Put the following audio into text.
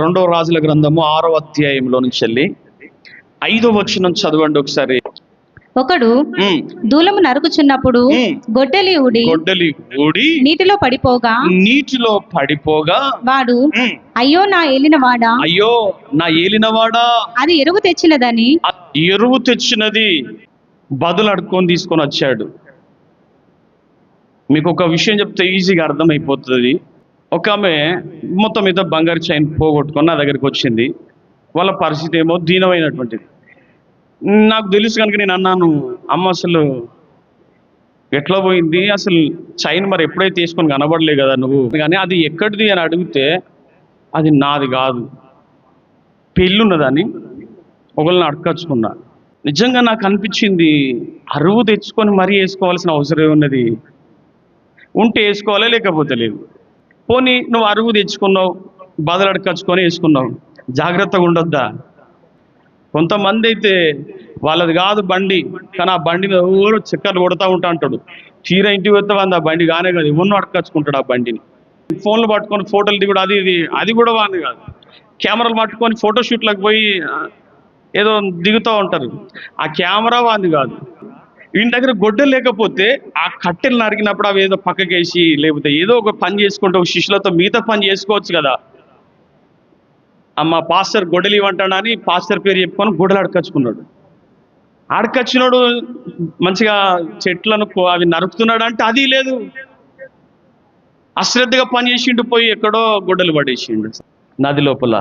రెండవ రాజుల గ్రంథము ఆరో అధ్యాయంలో నుంచి వెళ్ళి ఐదో వచనం చదవండి ఒకసారి. ఒకడు దూలము నరుకుచున్నప్పుడు. గొడ్డలి ఊడి గొడ్డలి ఊడి నీటిలో పడిపోగా నీటిలో పడిపోగా వాడు అయ్యో నా ఏలినవాడా? అయ్యో నా ఏలినవాడా? అది ఎరువు తెచ్చినదని ఎరువు తెచ్చినది బదులు అడుక్కొని తీసుకొని వచ్చాడు. మీకు ఒక విషయం చెప్తే ఈజీగా అర్థమైపోతుంది. ఒక ఆమె మొత్తం మీద బంగారు చైన్ పోగొట్టుకొని నా దగ్గరికి వచ్చింది. వాళ్ళ పరిస్థితి ఏమో దీనమైనటువంటిది. నాకు తెలుసు కనుక నేను అన్నాను అమ్మ అసలు ఎట్లా పోయింది? అసలు చైన్ మరి ఎప్పుడైతే తీసుకొని కనబడలే కదా నువ్వు? కానీ అది ఎక్కడిది అని అడిగితే అది నాది కాదు. పెళ్ళున్నదని ఒకళ్ళని అడకచ్చుకున్నా. నిజంగా నాకు అనిపించింది అరువు తెచ్చుకొని మరీ వేసుకోవాల్సిన అవసరం ఉన్నది ఉంటే వేసుకోవాలా లేకపోతే లేదు? పోనీ నువ్వు అరువు తెచ్చుకున్నావు బదులు అడకచ్చుకొని వేసుకున్నావు. జాగ్రత్తగా ఉండొద్దా? కొంతమంది అయితే వాళ్ళది కాదు బండి కానీ ఆ బండి మీద ఊరు చక్కర్లు కొడతా ఉంటా అంటాడు. తీర ఇంటికి వస్తే ఆ బండి కానే కాదు ఎవరినో అడకచ్చుకుంటాడు ఆ బండిని. ఫోన్లు పట్టుకొని ఫోటోలు దిగుడు అది ఇది అది కూడా వాని కాదు. కెమెరాలు పట్టుకొని ఫోటోషూట్లకు పోయి ఏదో దిగుతూ ఉంటారు. ఆ కెమెరా వాంది కాదు. వీని దగ్గర గొడ్డలు లేకపోతే ఆ కట్టెలు నరికినప్పుడు అవి ఏదో పక్కకేసి లేకపోతే ఏదో ఒక పని చేసుకుంటూ ఒక శిష్యులతో మిగతా పని చేసుకోవచ్చు కదా. అమ్మ పాస్టర్ గొడ్డలు ఇవ్వంటాడని పాస్టర్ పేరు చెప్పుకొని గొడ్డలు అడకచ్చుకున్నాడు అడకచ్చినోడు మంచిగా చెట్లను అవి నరుకుతున్నాడు అంటే అది లేదు. అశ్రద్ధగా పని చేసిండు పోయి ఎక్కడో గొడ్డలు పడేసిండు. నది లోపల